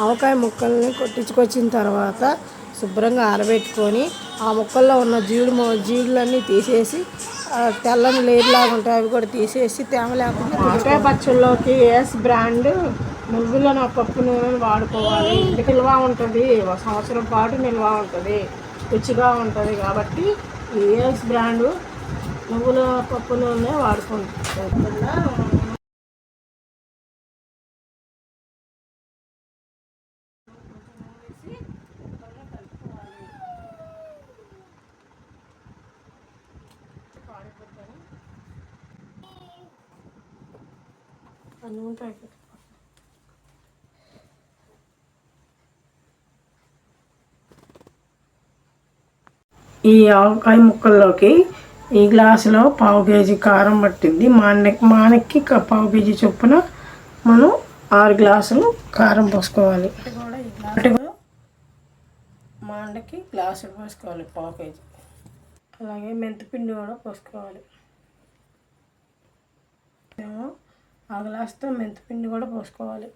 ఆవకాయ ముక్కల్ని కొట్టించుకొచ్చిన తర్వాత శుభ్రంగా ఆరబెట్టుకొని ఆ ముక్కల్లో ఉన్న జీడు జీడులన్నీ తీసేసి తెల్లని లేరులాగా ఉంటాయి అవి కూడా తీసేసి తేమ లేకుండా ఆవకాయ పచ్చళ్ళలోకి ఏఎస్ బ్రాండ్ నువ్వులను పప్పు నూనెను వాడుకోవాలి. ఇంటికి నిల్వ ఉంటుంది. ఒక సంవత్సరం పాటు నిల్వ ఉంటుంది. రుచిగా ఉంటుంది కాబట్టి ఈ ఏఎస్ బ్రాండు నువ్వుల పప్పు నూనె వాడుకుంటున్నా. నూనె ప్యాకెట్ ఈ ఆవకాయ ముక్కల్లోకి ఈ గ్లాసులో పావు కేజీ కారం పట్టింది మానకి మానకి క- పావు కేజీ చొప్పున మనం ఆరు గ్లాసులు కారం పోసుకోవాలి. అటుగా మాండకి గ్లాసులు పోసుకోవాలి పావు కేజీ. అలాగే మెంతిపిండి కూడా పోసుకోవాలి. మేము ఆ గ్లాస్తో మెంతిపిండి కూడా పోసుకోవాలి.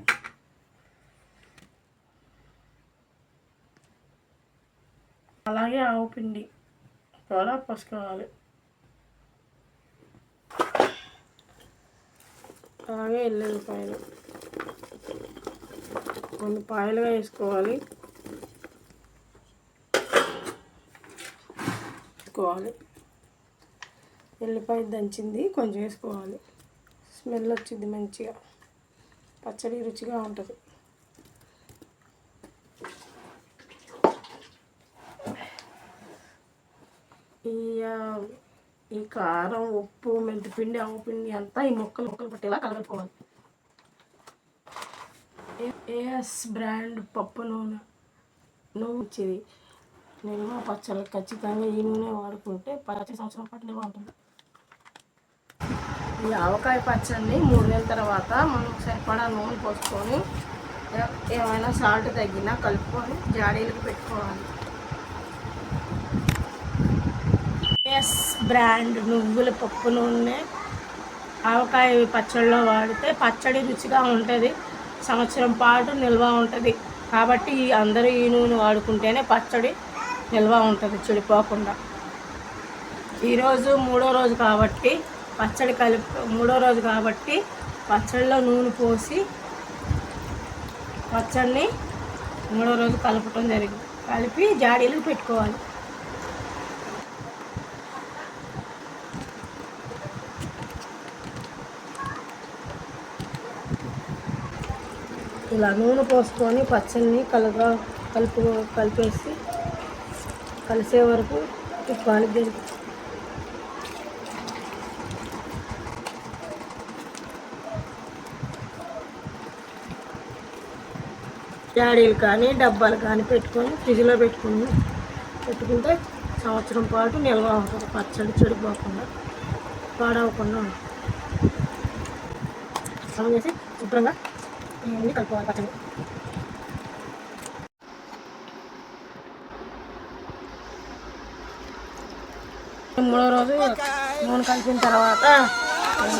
అలాగే ఆవు పిండి కూడా పోసుకోవాలి. అలాగే ఎల్లుల్లిపాయలు. కొన్ని పాయలుగా వేసుకోవాలి. వేసుకోవాలి. ఎల్లిపాయ దంచింది కొంచెం వేసుకోవాలి. స్మెల్ వచ్చింది మంచిగా. పచ్చడి రుచిగా ఉంటుంది. ఈ ఈ కారం ఉప్పు మెంతిపిండి ఆవు పిండి అంతా ఈ ముక్కలు ముక్కలు పట్టేలా కలుపుకోవాలి ఏఎస్ బ్రాండ్ పప్పు నూనె నూనె ఇచ్చేది. నిల్వ పచ్చళ్ళు ఖచ్చితంగా ఈ నూనె వాడుకుంటే పచ్చ సంవత్సరం పాటు నిల్వ ఉంటుంది ఈ ఆవకాయ పచ్చడిని మూడు నెలల తర్వాత మనం సరిపడా నూనె పోసుకొని ఏమైనా సాల్ట్ తగ్గినా కలుపుకొని జాడీలకు పెట్టుకోవాలి. ఎస్ బ్రాండ్ నువ్వుల పప్పు నూనె. ఆవకాయ పచ్చడిలో వాడితే పచ్చడి రుచిగా ఉంటుంది సంవత్సరం పాటు నిల్వ ఉంటుంది. కాబట్టి అందరూ ఈ నూనె వాడుకుంటేనే పచ్చడి నిల్వ ఉంటుంది చెడిపోకుండా. ఈరోజు మూడో రోజు కాబట్టి పచ్చడి కలిపి మూడో రోజు కాబట్టి పచ్చడిలో నూనె పోసి పచ్చడిని మూడో రోజు కలపటం జరిగింది. కలిపి జాడీలు పెట్టుకోవాలి. ఇలా నూనె పోసుకొని పచ్చడిని కలగా కలుపు కలిపేసి కలిసే వరకు తిప్పాలి దీనికి జాడీలు కానీ డబ్బాలు కానీ పెట్టుకొని ఫ్రిడ్జ్లో పెట్టుకుని పెట్టుకుంటే సంవత్సరం పాటు నిల్వ ఉంటుంది పచ్చడి చెడిపోకుండా పాడవకుండా ఉంటుంది. చేసి శుభ్రంగా కలుపుకోవాలి పచ్చడి. మూడో రోజు నూనె కలిపిన తర్వాత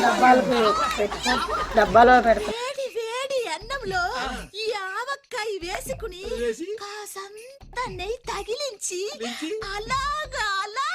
డబ్బాలకు పెట్టుకొని డబ్బాలో పెడతాం వేడి వేడి అన్నంలో ఈ ఆవకాయ వేసుకుని కాసంత నెయ్యి తగిలించి అలాగా అలాగా